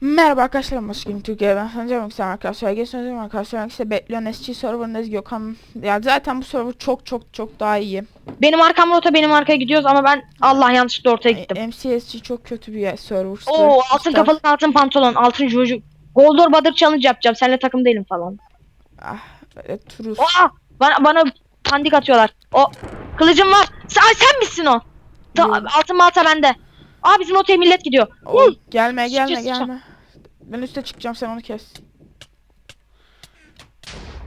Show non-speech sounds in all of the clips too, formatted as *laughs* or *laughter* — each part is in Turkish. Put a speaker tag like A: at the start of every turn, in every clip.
A: Merhaba arkadaşlar, Moskova Türkiye ben Sancar Maksim arkadaşlar. Geçen zaman arkadaşlar işte bekliyor SC serverındayız Gökhan. Ya zaten bu server çok çok çok daha iyi.
B: Benim arkam rota benim arkaya gidiyoruz ama ben Allah yanlışlıkla ortaya gittim.
A: E, MCSC çok kötü bir server.
B: Oo altın kafalı altın pantolon altın çocuk. Goldor Badır challenge yapacağım. Seninle takım değilim falan.
A: Ah, böyle turus.
B: Oha! Bana, bana pandik atıyorlar. O kılıcım var. Sen, ay, sen misin o? Ta, altın balta bende. Aa bizim otaya millet gidiyor.
A: Oo, gelme gelme gelme. Ben üste çıkacağım sen onu kes.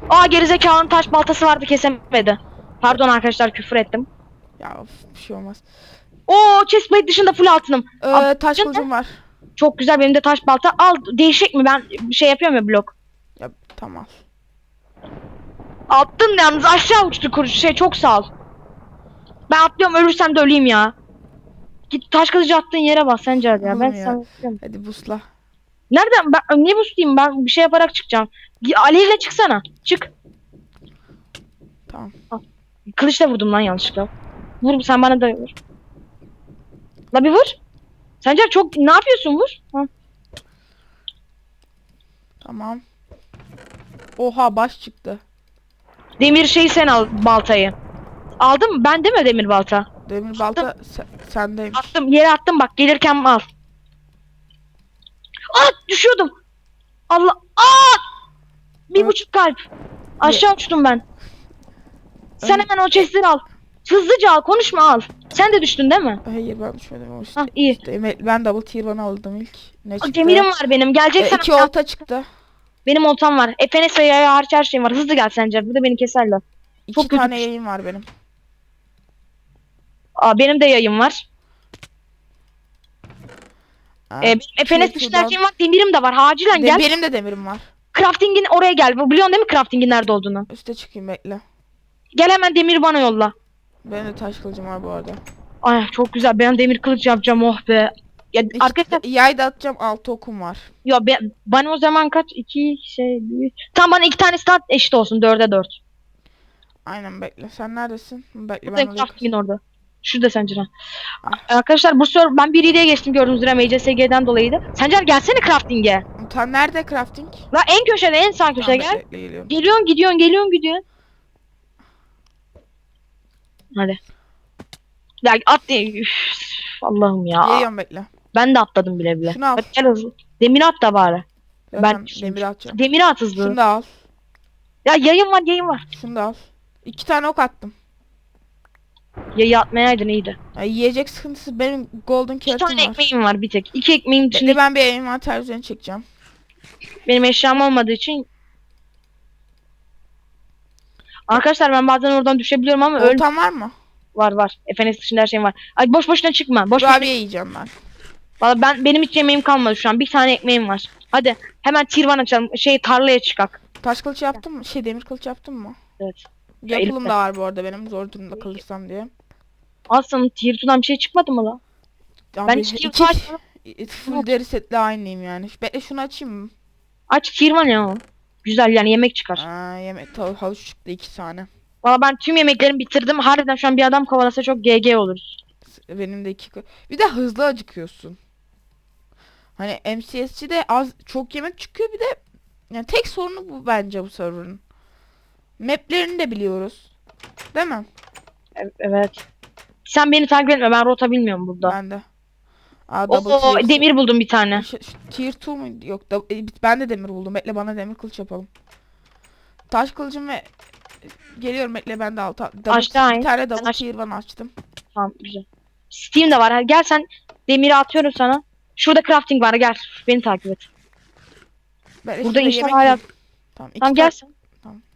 B: Aa gerizekalının taş baltası vardı kesemedi. Pardon arkadaşlar küfür ettim.
A: Ya of, bir şey olmaz.
B: Oo chestplate dışında full altınım.
A: Ee,
B: Abi,
A: taş kılıcım var.
B: Çok güzel benim de taş balta. Al değişik mi ben bir şey yapıyorum ya blok.
A: Ya tamam.
B: Attın yalnız aşağı uçtu kuruş şey çok sağ ol. Ben atlıyorum ölürsem de öleyim ya. Git taş kılıcı attığın yere bas sence ya. Ben
A: ya.
B: sana.
A: Hadi busla.
B: Nereden ben niye buslayayım ben bir şey yaparak çıkacağım. Ali ile çıksana. Çık.
A: Tamam.
B: Kılıçla vurdum lan yanlışlıkla. Vur sen bana da vur. La bir vur. Sence çok ne yapıyorsun vur? Ha.
A: Tamam. Oha baş çıktı.
B: Demir şeyi sen al baltayı. Aldın mı? Ben değil mi demir balta?
A: Demir balta sen, sendeymiş.
B: Attım yere attım bak gelirken al. Düşüyordum. Allah. Aa! Bir buçuk kalp. Aşağı uçtum ben. Sen hemen o chestleri al. Hızlıca al konuşma al. Sen de düştün değil mi?
A: Hayır ben düşmedim o işte.
B: Hah iyi.
A: İşte ben double tier one aldım ilk. Ne çıktı?
B: Demirim var benim.
A: E,
B: Geleceksen
A: iki olta çıktı.
B: benim oltam var. Efenes ve yaya hariç her şeyim var. Hızlı gel sence. Burada beni keserler.
A: İki
B: Çok kötü
A: tane
B: bir şey.
A: yayın var benim.
B: Aa, benim de yayım var.
A: Ha,
B: Ee, benim Efenes şeyim var. Demirim de var. Acilen
A: De-
B: gel.
A: benim de demirim var.
B: Crafting'in oraya gel. Bu Biliyorsun değil mi crafting'in nerede olduğunu?
A: Üste çıkayım bekle.
B: Gel hemen demiri bana yolla.
A: Benim de taş kılıcım var bu arada.
B: Ay çok güzel. Ben demir kılıç yapacağım oh be. Ya
A: İki-
B: arkadaşlar
A: Yay da atacağım altı okum var.
B: ya ben, bana o zaman kaç? iki şey bir. Tam bana iki tanesi daha eşit olsun. Dörde dört.
A: Aynen bekle. Sen neredesin? Bekle ben
B: Buradayım
A: alayım.
B: crafting'in orada. Şurada Sencer'e. Arkadaşlar bu sor ben 1 diye geçtim gördüğünüz üzere MCSG'den dolayıydı. Sencer gelsene crafting'e.
A: Tam nerede crafting?
B: La en köşede en sağ
A: Tamam,
B: gel.
A: bekle, geliyorum.
B: Geliyorsun gidiyorsun geliyorsun gidiyorsun. Hadi. Ya at Üf, Allah'ım ya.
A: Geliyorum bekle.
B: Ben de atladım bile bile.
A: Şunu al.
B: Hadi gel hızlı. Demir at da bari.
A: Zaten
B: Ben-
A: demir atacağım.
B: Demir at hızlı.
A: Şunu da al.
B: Ya yayın var yayın var.
A: Şunu da al. İki tane ok attım.
B: Yayı atmayaydın iyiydi.
A: Ya yiyecek sıkıntısı benim golden
B: İki
A: carrot'ım
B: tane
A: var.
B: ekmeğim var bir tek. İki ekmeğim dışında
A: Şimdi ben bir envanter üzerine çekeceğim.
B: benim eşyam olmadığı için Arkadaşlar ben bazen oradan düşebiliyorum ama öl
A: Oltan var mı?
B: var var. Efendim dışında her şeyim var. Ay boş boşuna çıkma. Boş boşuna.
A: Kurabiye yiyeceğim ben.
B: Valla ben benim hiç yemeğim kalmadı şu an. Bir tane ekmeğim var. Hadi hemen tirvan açalım. Şey tarlaya çıkak.
A: Taş kılıç yaptın mı? Şey demir kılıç yaptın mı?
B: Evet.
A: Yapılım da var bu arada benim zor durumda kalırsam diye.
B: Aslında tier 2'dan bir şey çıkmadı mı la?
A: Abi,
B: Ben hiç tier
A: iki,
B: 2
A: full deri setle aynıyım yani. Bekle şunu açayım mı?
B: Aç 1 ya o. Güzel yani yemek çıkar.
A: Aa, yemek tavuk havuç çıktı iki tane.
B: Valla ben tüm yemeklerimi bitirdim. Harbiden şu an bir adam kovalasa çok GG oluruz.
A: Benim de iki Bir de hızlı acıkıyorsun. Hani MCS'de az çok yemek çıkıyor bir de yani tek sorunu bu bence bu server'ın. Map'lerini de biliyoruz. Değil mi?
B: E- Evet. Sen beni takip etme. Ben rota bilmiyorum burada.
A: Ben de. Aa, double
B: Oo,
A: tier.
B: demir buldum bir tane.
A: Şu tier 2 mu? Yok da, e, ben de demir buldum. Bekle bana demir kılıç yapalım. Taş kılıcım ve geliyorum bekle ben de alta. Double,
B: Aşağı in.
A: bir tane double
B: aş-
A: tier one açtım.
B: Tamam güzel. Steam de var. Gel sen demiri atıyorum sana. Şurada crafting var gel. Beni takip et.
A: Bekle
B: Burada
A: şurada
B: inşallah
A: yemek
B: hala-
A: yiyeyim. Tamam, iki
B: Tamam
A: tane-
B: gel sen.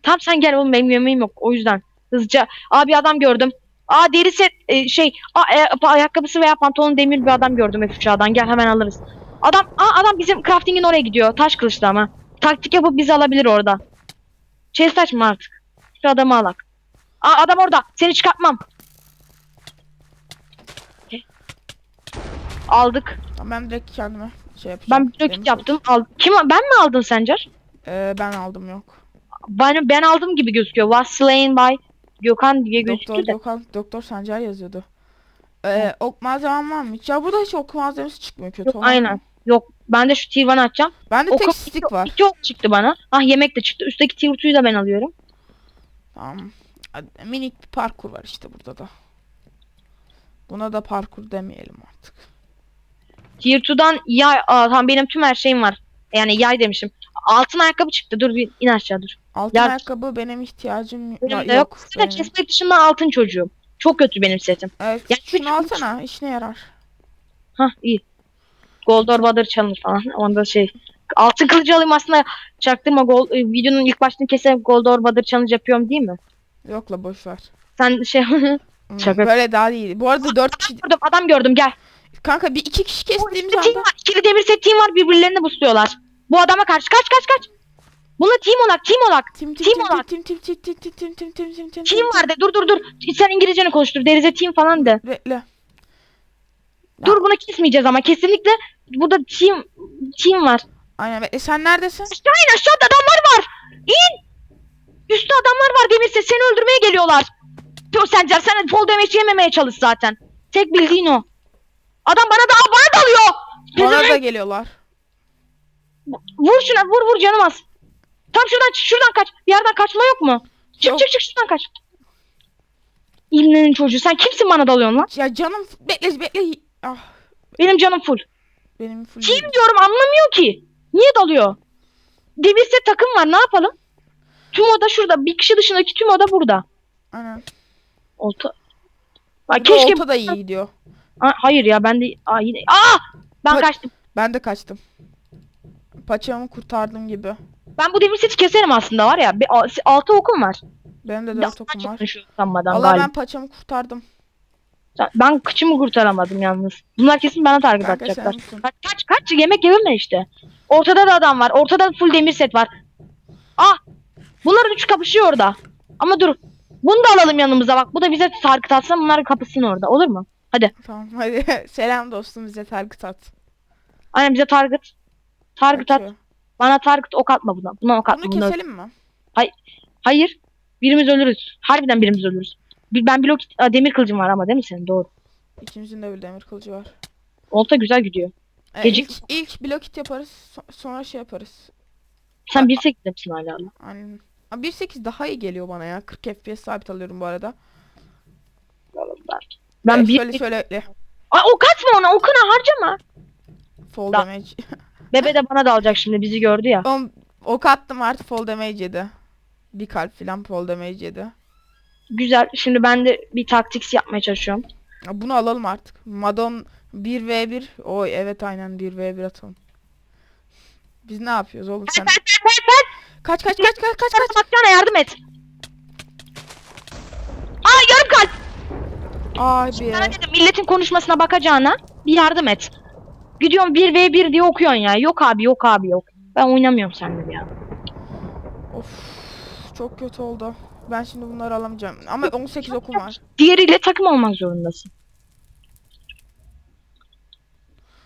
A: Tamam
B: sen gel oğlum benim yemeğim yok. O yüzden. Hızlıca. Aa bir adam gördüm. Aa deri set e, şey aa, e, ayakkabısı veya pantolon demir bir adam gördüm F3'A'dan. Gel hemen alırız. Adam aa adam bizim crafting'in oraya gidiyor. Taş kılıçlı ama. Taktik yapıp bizi alabilir orada. Chest açma artık. Şu adamı alak. Aa adam orada. Seni çıkartmam. Aldık.
A: Tamam, ben direkt kendime şey yapacağım.
B: Ben bir nakit yaptım. Al. Kim ben mi aldın Sencer?
A: Ee, ben aldım yok.
B: Ben ben aldım gibi gözüküyor. Was slain by Gökhan diye
A: Doktor
B: gözüküyor da.
A: Gökhan, Doktor Sancar yazıyordu. Ee, ok malzemem var mı hiç? Ya burada hiç ok malzemesi çıkmıyor kötü
B: Yok,
A: olan.
B: aynen. Yok ben de şu tier 1 açacağım.
A: Bende tek stick var.
B: İki ok çıktı bana. Ah yemek de çıktı. Üstteki tier 2'yi de ben alıyorum.
A: Tamam. Minik bir parkur var işte burada da. Buna da parkur demeyelim artık.
B: Tier 2'dan yay. Aa, tamam benim tüm her şeyim var. Yani yay demişim. Altın ayakkabı çıktı. Dur bir in aşağı dur.
A: Altın
B: Ya-
A: ayakkabı benim ihtiyacım
B: Benim yok.
A: yok. Benim.
B: chestplate dışında altın çocuğum. Çok kötü benim setim.
A: Evet,
B: Ya
A: şunu
B: çünkü-
A: alsana işine yarar.
B: Hah iyi. Gold Orbadır çalınır falan. Onda şey. Altın kılıcı alayım aslında çaktırma gold, e, videonun ilk başını keserek Gold Orbadır challenge yapıyorum değil mi?
A: Yok la boş ver.
B: Sen şey
A: Hmm, *laughs*
B: Şaka-
A: Böyle daha iyi. Bu arada dört kişi
B: gördüm adam gördüm gel.
A: kanka bir iki kişi kestiğimiz anda
B: var. İkili demir set team var birbirlerini busluyorlar. Bu adama karşı kaç kaç kaç. Buna team olarak team olarak.
A: tim tim
B: Team
A: tim
B: olarak.
A: tim tim tim tim tim tim tim tim tim tim
B: Team var de dur dur dur. Sen İngilizceni konuştur. Derize team falan de.
A: Bekle.
B: Dur bunu kesmeyeceğiz ama kesinlikle burada team team var.
A: Aynen bekle. Sen neredesin?
B: Aşağı in aşağıda adamlar var. İn. Üstte adamlar var demirse seni öldürmeye geliyorlar. Sencer sen fall damage yememeye çalış zaten. Tek bildiğin o. Adam bana da bana dalıyor.
A: Bana
B: Pezevenk.
A: da geliyorlar.
B: Vur şuna vur vur canım az. Tam şuradan şuradan kaç. Bir yerden kaçma yok mu? Çık
A: Yok.
B: çık çık şuradan kaç. İbnenin çocuğu sen kimsin bana dalıyorsun lan?
A: Ya canım bekle bekle. Ah
B: Benim canım full.
A: benim full.
B: Kim diyorum anlamıyor ki. Niye dalıyor? Demirse takım var ne yapalım? Tüm oda şurada. Bir kişi dışındaki tüm oda burada.
A: Aynen.
B: Olta. Aa,
A: Keşke
B: keşke...
A: olta da iyi gidiyor.
B: Aa, hayır ya ben de... Aa, yine... Aa! Ben
A: Bak-
B: kaçtım.
A: Ben de kaçtım. Paçamı kurtardım gibi.
B: Ben bu demir seti keserim aslında var ya. Bir, altı okum var.
A: Benim de dört okum var. Allah
B: galiba.
A: ben paçamı kurtardım.
B: Ben... kıçımı kurtaramadım yalnız. Bunlar kesin bana target
A: Kanka
B: atacaklar. Kaç kaç kaç yemek yememe işte. Ortada da adam var. Ortada full demir set var. Ah! Bunların üç kapışıyor orada. Ama dur. Bunu da alalım yanımıza bak. Bu da bize target atsın bunlar kapışsın orada. Olur mu? Hadi.
A: Tamam hadi. *laughs* Selam dostum bize target at.
B: Aynen bize target. Target at. Bana target ok atma buna. Buna ok atma.
A: Bunu
B: Buna...
A: keselim mi?
B: Hayır. Birimiz ölürüz. Harbiden birimiz ölürüz. Bir, ben blok Aa, demir kılıcım var ama değil mi senin? Doğru.
A: İkimizin de bir demir kılıcı var.
B: Olta güzel gidiyor.
A: Ee,
B: Gecik-
A: ilk, ilk blok it yaparız. so- sonra şey yaparız.
B: Sen 1.8'de misin hala?
A: Aynen. Aa, 1.8 daha iyi geliyor bana ya. 40 FPS sabit alıyorum bu arada.
B: Ben
A: Ee,
B: bir...
A: Şöyle şöyle ekle.
B: Aa, ok atma ona. Okuna harcama.
A: Fall
B: Da-
A: damage. *laughs*
B: Bebe de bana dalacak şimdi. Bizi gördü ya.
A: Oğlum ok attım artık fall damage yedi. Bir kalp filan fall damage yedi.
B: Güzel. Şimdi ben de bir taktiks yapmaya çalışıyorum.
A: Ya Bunu alalım artık. Madon 1v1. Oy evet aynen 1v1 atalım. Biz ne yapıyoruz oğlum sen? Kaç kaç kaç kaç kaç kaç.
B: Kaç Baksana yardım et. Aa yarım kalp.
A: Abi.
B: Sana dedim milletin konuşmasına bakacağına bir yardım et. Gidiyorsun 1v1 diye okuyorsun ya. Yok abi yok abi yok. Ben oynamıyorum seninle ya.
A: Of. Çok kötü oldu. Ben şimdi bunları alamayacağım. Ama 18 okum var.
B: Diğeriyle takım olmak zorundasın.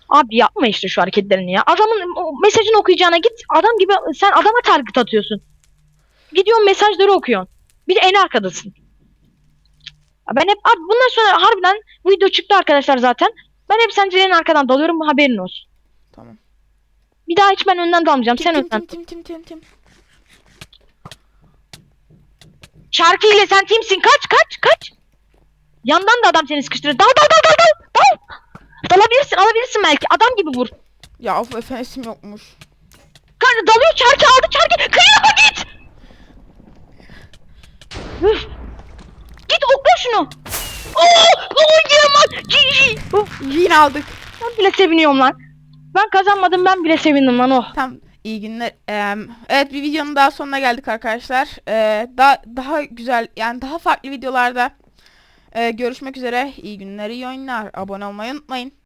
B: Abi yapma işte şu hareketlerini ya. Adamın o mesajını okuyacağına git. Adam gibi sen adama target atıyorsun. Gidiyorsun mesajları okuyorsun. Bir de en arkadasın. Ben hep abi bundan sonra harbiden video çıktı arkadaşlar zaten. Ben hep sence en arkadan dalıyorum bu haberin olsun.
A: Tamam.
B: Bir daha hiç ben önden dalmayacağım.
A: Tim
B: Sen
A: tim
B: önden.
A: tim tim tim tim tim.
B: Şarkı ile sen timsin. Kaç kaç kaç. Yandan da adam seni sıkıştırır. Dal dal dal dal dal. Dal. Dalabilirsin alabilirsin belki. Adam gibi vur.
A: Ya of FPS'im yokmuş.
B: Kanka dalıyor çarkı aldı çarkı. Kıyama git. Üf. Git okla şunu. Oo, oo Yaman. Of,
A: Yine aldık.
B: Ben bile seviniyorum lan. Ben kazanmadım ben bile sevindim lan oh.
A: Tam iyi günler. Eee, evet bir videonun daha sonuna geldik arkadaşlar. Eee, daha daha güzel yani daha farklı videolarda eee, görüşmek üzere. İyi günler, iyi oyunlar. Abone olmayı unutmayın.